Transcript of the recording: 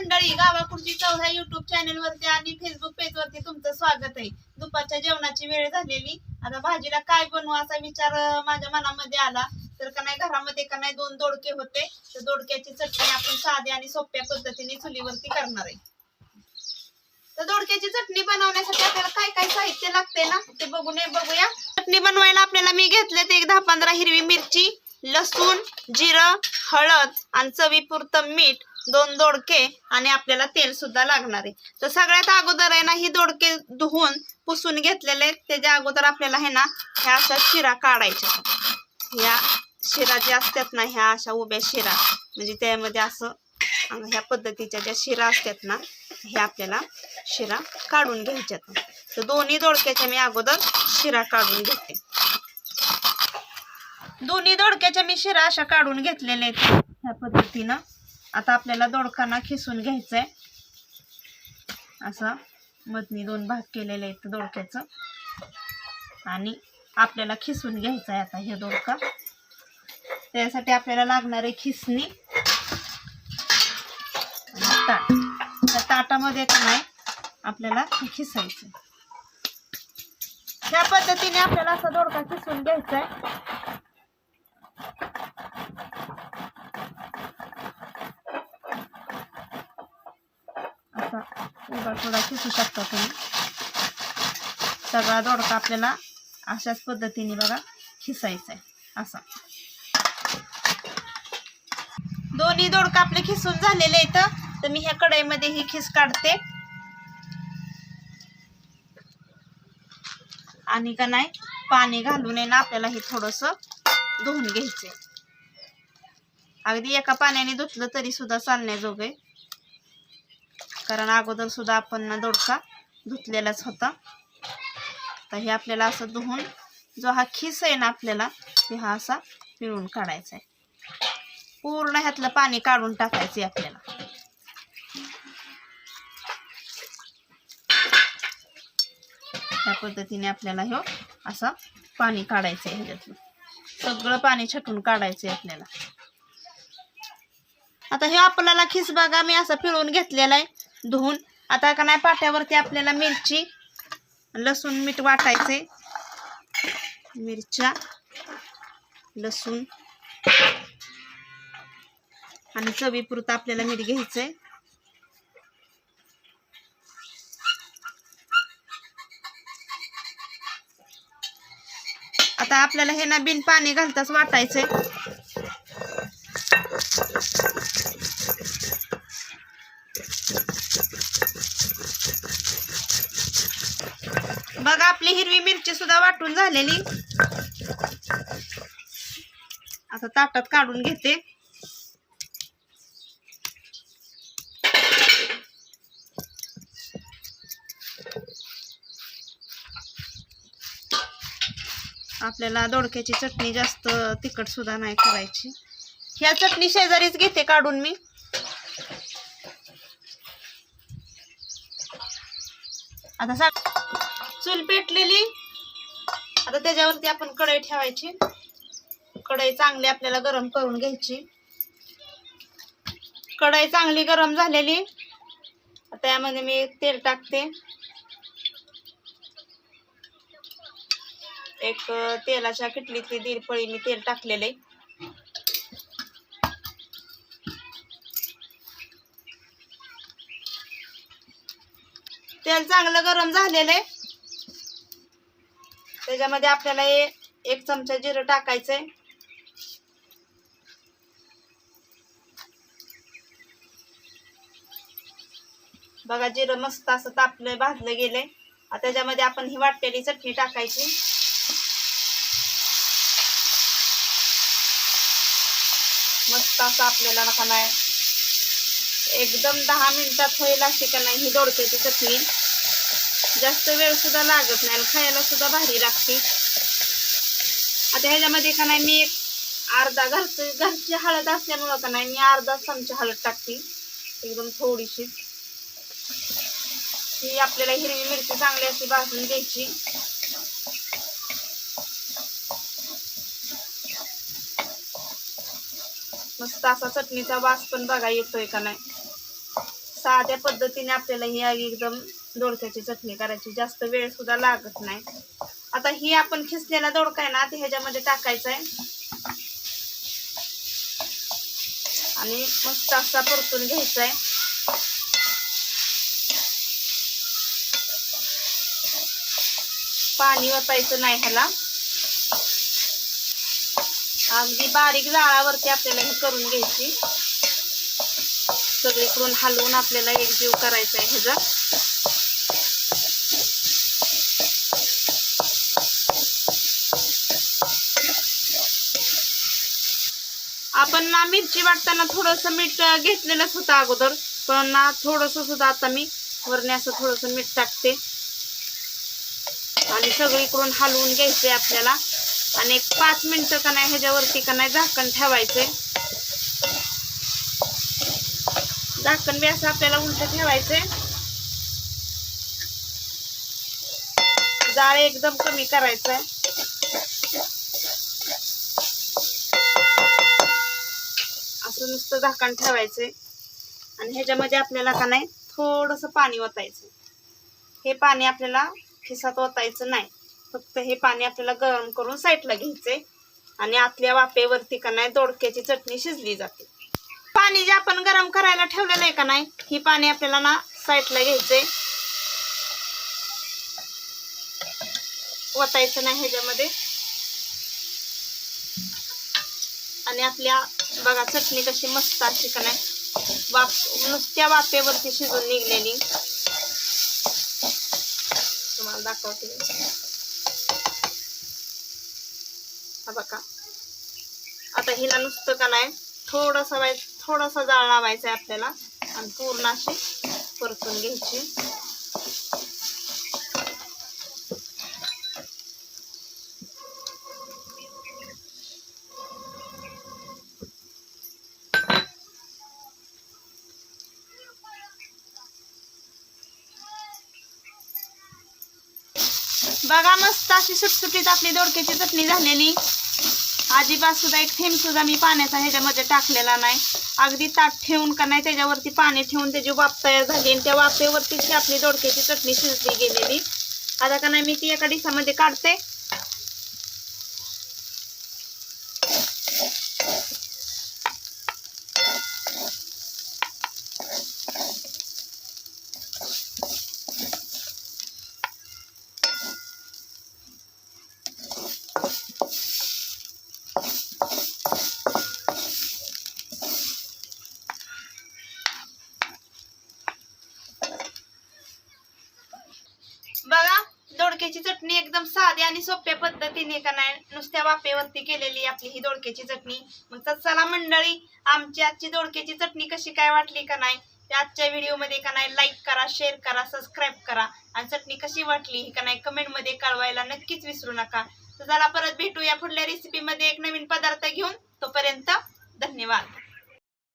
मंडळी गावाकडची चौदा युट्यूब चॅनल वरती आणि फेसबुक पेज वरती तुमचं स्वागत आहे. दुपारच्या जेवणाची वेळ झालेली. आता भाजीला काय बनवू असा विचार माझ्या मनामध्ये आला. तर का नाही घरामध्ये का नाही दोन दोडके होते. तर दोडक्याची चटणी आपण साध्या आणि सोप्या पद्धतीने चुलीवरती करणार आहे. तर दोडक्याची चटणी बनवण्यासाठी आपल्याला काय काय साहित्य लागते ना ते बघून बघूया. चटणी बनवायला आपल्याला मी घेतले ते एक दहा पंधरा हिरवी मिरची लसूण जिरं हळद आणि चवीपुरतं मीठ. दोन दोडके आणि आपल्याला तेल सुद्धा लागणार आहे. तर सगळ्यात अगोदर आहे ना ही दोडके धुवून पुसून घेतलेले आहेत. त्याच्या अगोदर आपल्याला आहे ना ह्या अशा शिरा काढायच्या ह्या शिरा ज्या असतात ना ह्या अशा उभ्या शिरा. म्हणजे त्यामध्ये असं ह्या पद्धतीच्या ज्या शिरा असतात ना ह्या आपल्याला शिरा काढून घ्यायच्यात तर दोन्ही दोडक्याच्या मी अगोदर शिरा काढून घेते. दोन्ही दोडक्याच्या मी शिरा अशा काढून घेतलेल्या आहेत. ह्या पद्धतीनं. आता आपल्याला दोडकांना खिसून घ्यायचं आहे असं मधनी दोन भाग केलेले आहेत दोडक्याचं. आणि आपल्याला खिसून घ्यायचं आहे आता हे दोडका. त्यासाठी आपल्याला लागणार आहे खिसणी. ताट. त्या ताटामध्ये का नाही आपल्याला खिसायचं ह्या पद्धतीने आपल्याला असा दोडका खिसून घ्यायचा आहे असा उभा थोडा खिसू शकता तुम्ही. सगळा दोडका आपल्याला अशाच पद्धतीने बघा खिसायचा आहे असा. दोन्ही दोडका आपले खिसून झालेले आहेत. तर मी ह्या कढईमध्ये ही खिस काढते. आणि का नाही पाणी घालून आहे ना आपल्याला हे थोडस धुवून घ्यायचंय. अगदी एका पाण्याने धुतलं तरी सुद्धा चालण्याजोगे कारण अगोदर सुद्धा आपण ना दोडका धुतलेलाच होता. तर हे आपल्याला असं धुवून जो हा खिस आहे ना आपल्याला ते हा असा पिळून काढायचा आहे. पूर्ण ह्यातलं पाणी काढून टाकायचे आपल्याला. ह्या पद्धतीने आपल्याला ह्यो असं पाणी काढायचं आहे ह्याच्यातलं. सगळं पाणी छटून काढायचं आहे आपल्याला. आता हे आपल्याला खिस बघा मी असं पिळून घेतलेला आहे. धुवून. आता का नाही पाट्यावरती आपल्याला मिरची लसूण मीठ वाटायचे मिरच्या लसूण आणि चवीपुरतं आपल्याला मीठ घ्यायचंय. आता आपल्याला हे ना बिन पाणी घालताच वाटायचंय. आणि हिरवी मिरची सुद्धा वाटून झालेली. आता ताटात काढून घेते. आपल्याला दोडक्याची चटणी जास्त तिखट सुद्धा नाही करायची. ह्या चटणी शेजारीच घेते काढून मी. आता सांग चूल पेटलेली. आता त्याच्यावरती आपण कढई ठेवायची. कढई चांगली आपल्याला गरम करून घ्यायची. कढई चांगली गरम झालेली. आता यामध्ये मी तेल टाकते. एक तेलाच्या किटलीतली दीडपळी मी तेल टाकलेले. तेल चांगलं गरम झालेलं. आहे त्याच्यामध्ये आपल्याला हे एक चमचा जिरं टाकायचंय. बघा जिरं मस्त असं तापलंय भाजलं गेलंय. त्याच्यामध्ये आपण ही वाटलेली चटणी टाकायची. मस्त असं आपल्याला नका नाही एकदम दहा मिनिटात होईल अशी का नाही ही दोडक्याची चटणी. जास्त वेळ सुद्धा लागत नाही आणि खायला सुद्धा भारी लागते. आता ह्याच्यामध्ये का नाही मी एक अर्धा घरचं घरची हळद असल्यामुळं का नाही मी अर्धा चमचा हळद टाकते एकदम थोडीशी. ही आपल्याला हिरवी मिरची चांगली अशी भाजून घ्यायची. मस्त असा चटणीचा वास पण बघा येतोय का नाही. साध्या पद्धतीने आपल्याला ही एकदम दोडक्याची चटणी करायची. जास्त वेळ सुद्धा लागत नाही. आता ही आपण खिसलेला दोडका आहे ना ते ह्याच्यामध्ये टाकायचा आहे आणि मस्त असा परतून घ्यायचा आहे पाणी ओतायचं नाही ह्याला. अगदी बारीक जाळावरती आपल्याला हे करून घ्यायची. सगळीकडून हलवून आपल्याला एकजीव करायचा आहे ह्याचा. आपण ना मिरची वाटताना थोडस मीठ घेतलेलंच होतं अगोदर पण ना थोडस सुद्धा आता मी वरणे असं थोडस मीठ टाकते. आणि सगळीकडून हलवून घ्यायचंय आपल्याला. आणि एक पाच मिनिटं का नाही ह्याच्यावरती का नाही झाकण ठेवायचंय. झाकण बी असं आपल्याला उलट ठेवायचंय. जाळ एकदम कमी करायचंय. असं नुसतं झाकण ठेवायचंय. आणि ह्याच्यामध्ये आपल्याला का नाही थोडस पाणी ओतायचं हे पाणी आपल्याला खिसात ओतायचं नाही. फक्त हे पाणी आपल्याला गरम करून साईडला घ्यायचंय. आणि आतल्या वापेवरती का नाही दोडक्याची चटणी शिजली जाते. पाणी जे आपण गरम करायला ठेवलेलं आहे का नाही ही पाणी आपल्याला ना साईडला घ्यायचंय. ओतायचं नाही ह्याच्यामध्ये. आणि आपल्या बघा चटणी कशी मस्त अशी का नाही वाफ नुसत्या वाफेवरती शिजून निघलेली. तुम्हाला दाखवते. हा बघा. आता हिला नुसतं का नाही थोडासा वाईट थोडासा जाळ लावायचा आहे आपल्याला. आणि पूर्ण अशी परतून घ्यायची. बघा मस्त अशी सुटसुटीत आपली दोडक्याची चटणी झालेली. अजिबात सुद्धा एक थेंब सुद्धा मी पाण्याचा ह्याच्यामध्ये टाकलेला नाही. अगदी ताट ठेवून का नाही त्याच्यावरती पाणी ठेवून त्याची वाफ तयार झाली आणि त्या वाफेवरतीच आपली दोडक्याची चटणी शिजली गेलेली. आता का नाही मी ती एका डिसामध्ये काढते बघा दोडक्याची चटणी एकदम साधी आणि सोप्या पद्धतीने का नाही नुसत्या वापेवरती केलेली आपली ही दोडक्याची चटणी. मग तर चला मंडळी आमची आजची दोडक्याची चटणी कशी काय वाटली का नाही ते आजच्या व्हिडिओमध्ये का नाही लाईक करा शेअर करा सबस्क्राईब करा. आणि चटणी कशी वाटली ही का नाही कमेंटमध्ये कळवायला नक्कीच विसरू नका. तर चला परत भेटूया पुढल्या रेसिपीमध्ये एक नवीन पदार्थ घेऊन. तोपर्यंत धन्यवाद.